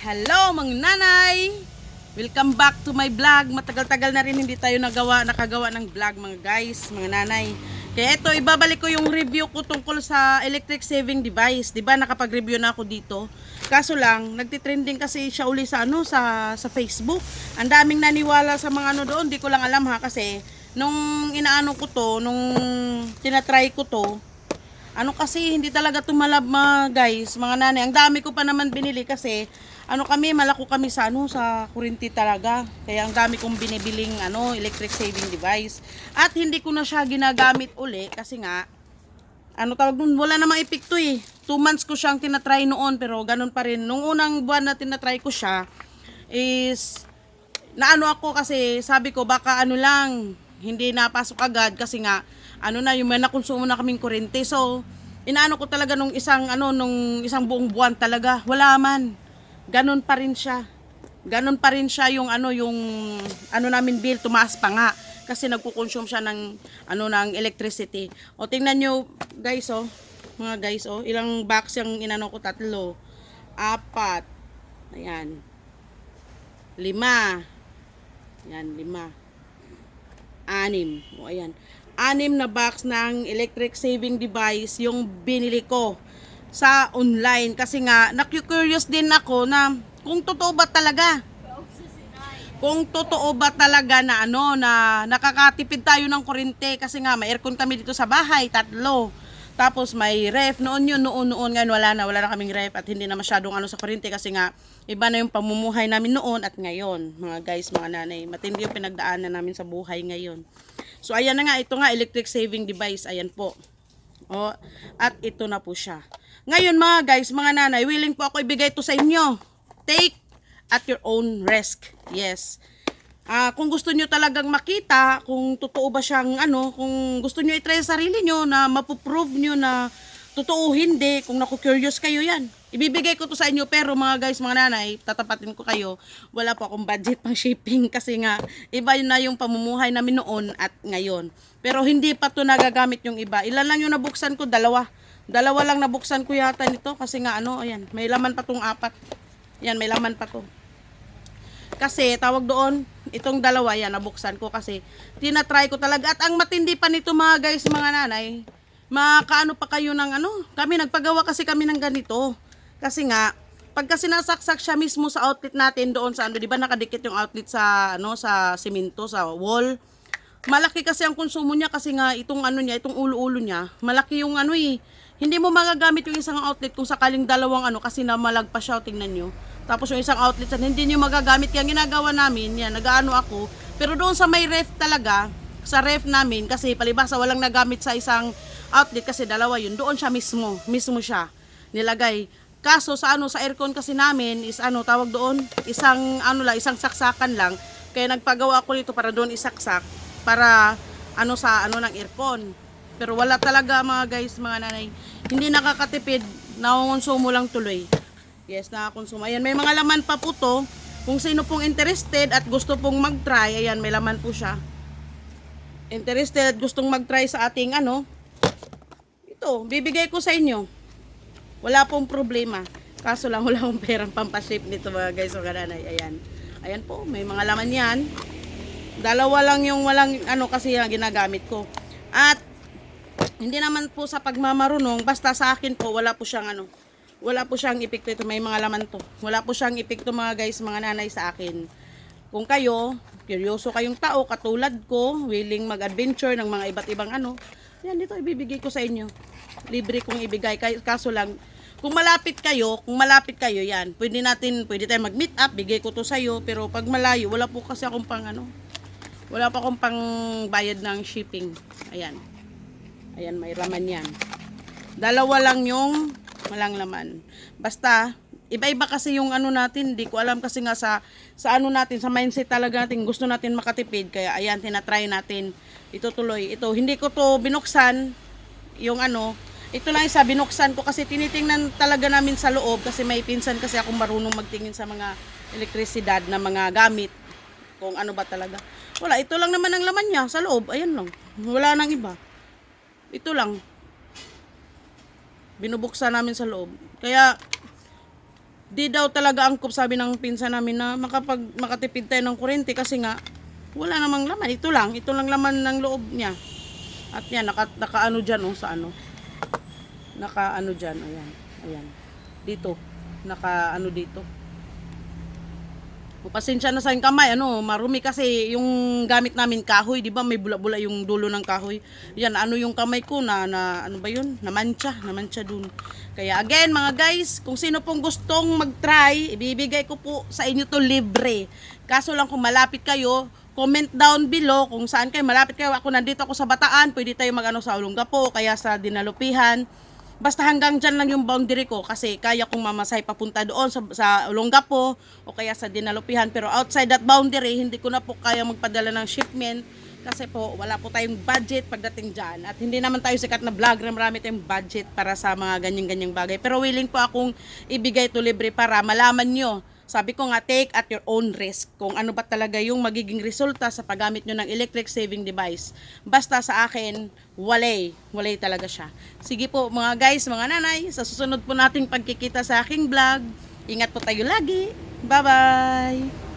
Hello mga nanay! Welcome back to my vlog. Matagal-tagal na rin hindi tayo nagawa, nakagawa ng vlog mga guys, mga nanay. Kaya ito, ibabalik ko yung review ko tungkol sa electric saving device. 'Di ba nakapag-review na ako dito. Kaso lang, nagtitrending kasi siya uli sa ano sa sa Facebook. Ang daming naniwala sa mga ano doon, di ko lang alam ha kasi nung inaano ko to, nung tinatry ko to, ano kasi hindi talaga tumalab mga guys, mga nanay. Ang dami ko pa naman binili kasi ano kami, malako kami sa ano sa kurinti talaga. Kaya ang dami kong binibiling ano electric saving device. At hindi ko na siya ginagamit uli kasi nga ano tawag nun, wala namang epekto eh. Two months ko siyang tinatry noon pero ganun pa rin. Nung unang buwan na tinatry ko siya is naano ako kasi sabi ko baka ano lang hindi napasok agad kasi nga ano na yung may nakonsumo na kaming kuryente. So inaano ko talaga nung isang ano nung isang buong buwan talaga wala man. Ganon pa rin siya. Ganon pa rin siya yung ano yung ano namin bill tumaas pa nga kasi nagko-consume siya ng ano ng electricity. O tingnan nyo guys oh, mga guys oh, ilang box yung inano ko tatlo, apat. Ayan. Lima. Yan, lima. Anim. O, ayan. Anim na box ng electric saving device yung binili ko sa online. Kasi nga, naku-curious din ako na kung totoo ba talaga. Kung totoo ba talaga na ano, na nakakatipid tayo ng kuryente. Kasi nga, may aircon kami dito sa bahay, tatlo. Tapos may ref, noon yun, noon, noon, ngayon wala na, wala na kaming ref at hindi na masyadong ano sa kuryente kasi nga, iba na yung pamumuhay namin noon at ngayon, mga guys, mga nanay. Matindi yung pinagdaanan namin sa buhay ngayon. So, ayan na nga, ito nga, electric saving device, ayan po. O, at ito na po siya. Ngayon mga guys, mga nanay, willing po ako ibigay ito sa inyo. Take at your own risk. Yes. Ah, kung gusto nyo talagang makita kung totoo ba siyang ano, kung gusto nyo i-try sa sarili nyo na mapuprove nyo na totoo hindi, kung naku-curious kayo yan. Ibibigay ko to sa inyo pero mga guys, mga nanay, tatapatin ko kayo, wala po akong budget pang shipping kasi nga iba na yung pamumuhay namin noon at ngayon. Pero hindi pa to nagagamit yung iba. Ilan lang yung nabuksan ko? Dalawa. Dalawa lang nabuksan ko yata nito kasi nga ano, ayan, may laman pa tong apat. Yan, may laman pa to. Kasi tawag doon, itong dalawa yan, nabuksan ko kasi tinatry ko talaga. At ang matindi pa nito mga guys, mga nanay, makaano pa kayo ng ano, kami nagpagawa kasi kami ng ganito. Kasi nga, pagka sinasaksak siya mismo sa outlet natin doon sa ano, di ba nakadikit yung outlet sa ano sa simento, sa wall. Malaki kasi ang konsumo niya kasi nga itong ano niya, itong ulo-ulo niya, malaki yung ano eh. Hindi mo magagamit yung isang outlet kung sakaling dalawang ano kasi namalag pa siya, tingnan nyo. Tapos yung isang outlet hindi nyo magagamit. Kaya ginagawa namin, yan, nagaano ako. Pero doon sa may ref talaga, sa ref namin, kasi palibasa walang nagamit sa isang outlet kasi dalawa yun. Doon siya mismo, mismo siya nilagay. Kaso sa ano, sa aircon kasi namin is ano, tawag doon, isang ano lang, isang saksakan lang. Kaya nagpagawa ako nito para doon isaksak para ano sa ano ng aircon. Pero wala talaga mga guys, mga nanay. Hindi nakakatipid, nakonsumo lang tuloy. Yes, nakakonsumo. Ayan, may mga laman pa po to. Kung sino pong interested at gusto pong mag-try, ayan, may laman po siya. Interested at gustong mag-try sa ating ano, ito, bibigay ko sa inyo. Wala pong problema. Kaso lang wala akong perang pampaship nito mga guys o kananay. Ayan. Ayan po, may mga laman yan. Dalawa lang yung walang ano kasi yung ginagamit ko. At hindi naman po sa pagmamarunong, basta sa akin po wala po siyang ano, wala po siyang epekto ito, may mga laman to. Wala po siyang epekto mga guys, mga nanay sa akin. Kung kayo, kuryoso kayong tao katulad ko, willing mag-adventure ng mga iba't ibang ano, yan dito ibibigay ko sa inyo. Libre kong ibigay kaso lang kung malapit kayo, kung malapit kayo yan, pwede natin, pwede tayo mag-meet up, bigay ko to sa iyo, pero pag malayo, wala po kasi akong pang ano, wala pa akong pang bayad ng shipping. Ayan. Ayan, may laman yan. Dalawa lang yung walang laman. Basta, iba-iba kasi yung ano natin, di ko alam kasi nga sa, sa ano natin, sa mindset talaga natin, gusto natin makatipid, kaya ayan, tinatry natin, ito tuloy, ito, hindi ko to binuksan, yung ano, ito lang isa, binuksan ko kasi tinitingnan talaga namin sa loob, kasi may pinsan kasi akong marunong magtingin sa mga elektrisidad na mga gamit, kung ano ba talaga. Wala, ito lang naman ang laman niya sa loob, ayan lang, wala nang iba. Ito lang, binubuksan namin sa loob. Kaya, di daw talaga angkop sabi ng pinsan namin na makapag makatipid tayo ng kuryente kasi nga wala namang laman. Ito lang, ito lang laman ng loob niya. At yan, naka, naka ano dyan oh, sa ano. Naka ano dyan, ayan. Ayan. Dito. Naka ano dito. O, na sa aking kamay, ano, marumi kasi yung gamit namin kahoy, di ba? May bula-bula yung dulo ng kahoy. Yan, ano yung kamay ko na, na ano ba yun? Namantsa, namantsa dun. Kaya again, mga guys, kung sino pong gustong mag-try, ibibigay ko po sa inyo to libre. Kaso lang kung malapit kayo, comment down below kung saan kayo malapit kayo. Ako nandito ako sa Bataan, pwede tayo mag-ano sa Olongapo, kaya sa Dinalupihan. Basta hanggang dyan lang yung boundary ko kasi kaya kong mamasay papunta doon sa, sa Olongapo o kaya sa Dinalupihan. Pero outside that boundary, hindi ko na po kaya magpadala ng shipment kasi po wala po tayong budget pagdating dyan. At hindi naman tayo sikat na vlogger, marami tayong budget para sa mga ganyan-ganyang bagay. Pero willing po akong ibigay to libre para malaman nyo sabi ko nga, take at your own risk kung ano ba talaga yung magiging resulta sa paggamit nyo ng electric saving device. Basta sa akin, walay. Walay talaga siya. Sige po mga guys, mga nanay, sa susunod po nating pagkikita sa aking vlog, ingat po tayo lagi. Bye-bye!